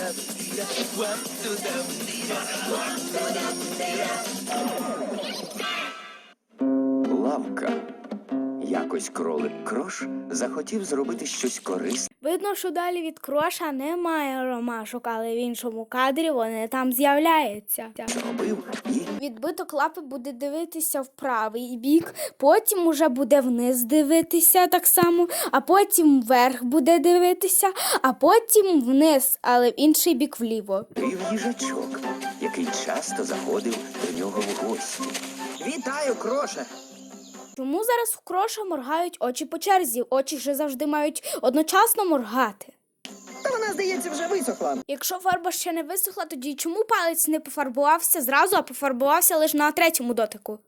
the leader. One to the leader. One to Якось кролик Крош захотів зробити щось корисне Видно, що далі від кроша немає ромашок, але в іншому кадрі вони там з'являються. зробив і Відбиток лапи буде дивитися в правий бік, потім уже буде вниз дивитися так само, а потім вверх буде дивитися, а потім вниз, але в інший бік вліво. відкрив їжачок, який часто заходив до нього в гості. Вітаю, кроше. Чому зараз у кроша моргають очі по черзі? Очі ж завжди мають одночасно моргати. Та вона, здається, вже висохла. Якщо фарба ще не висохла, тоді чому палець не пофарбувався зразу, а пофарбувався лише на третьому дотику?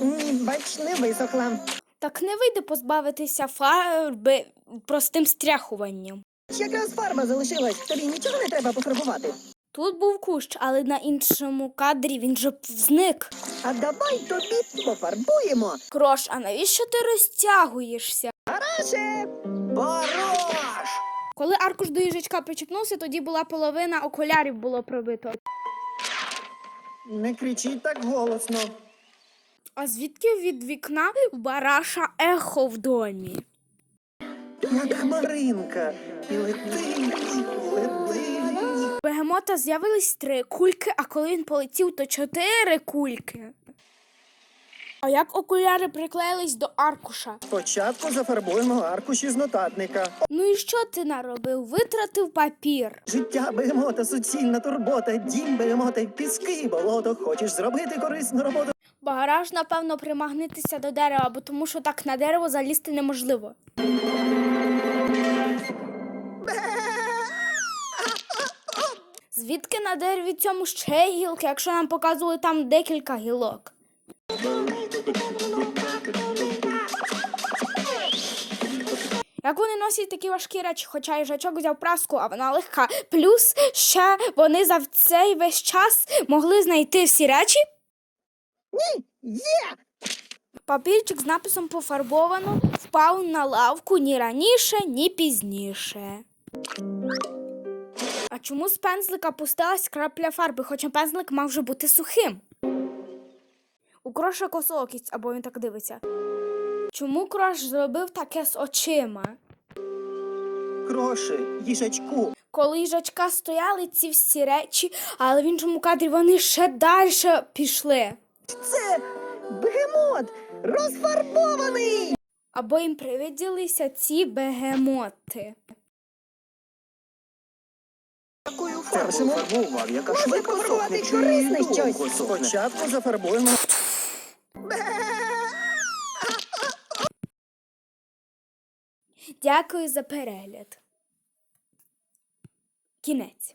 Ні, бач, не висохла. Так не вийде позбавитися фарби простим стряхуванням. Якраз фарба залишилась. Тобі нічого не треба пофарбувати. Тут був кущ, але на іншому кадрі він же зник. А давай тобі пофарбуємо. Крош, а навіщо ти розтягуєшся? Наше Борош! Коли аркуш до їжачка причепнувся, тоді була половина окулярів було пробито. Не кричіть так голосно. А звідки від вікна в бараша ехо в домі? Як хмаринка. І летить, і летить. Бегемота з'явились три кульки, а коли він полетів, то чотири кульки. А як окуляри приклеїлись до аркуша? Спочатку зафарбуємо аркуші з нотатника. Ну і що ти наробив? Витратив папір. Життя бегемота, суцільна турбота, дім бегемота, піски, і болото. Хочеш зробити корисну роботу? Багараж, напевно, примагнитися до дерева, бо тому що так на дерево залізти неможливо. Звідки на дереві цьому ще гілки, якщо нам показували там декілька гілок? Як вони носять такі важкі речі, хоча їжачок взяв праску, а вона легка. Плюс ще вони за цей весь час могли знайти всі речі, Є! Папірчик з написом пофарбовано впав на лавку ні раніше, ні пізніше. А чому з пензлика пустилась крапля фарби, хоча пензлик мав вже бути сухим? У кроша косоокість, або він так дивиться. Чому крош зробив таке з очима? Кроши, їжачку. Коли їжачка стояли ці всі речі, але в іншому кадрі вони ще далі пішли. Це бегемот розфарбований. Або їм привиділися ці бегемоти. Такою Першому фарбував, яка можна швидко сохне, чи корисне довго щось. сохне. Спочатку зафарбуємо. Дякую за перегляд. Кінець.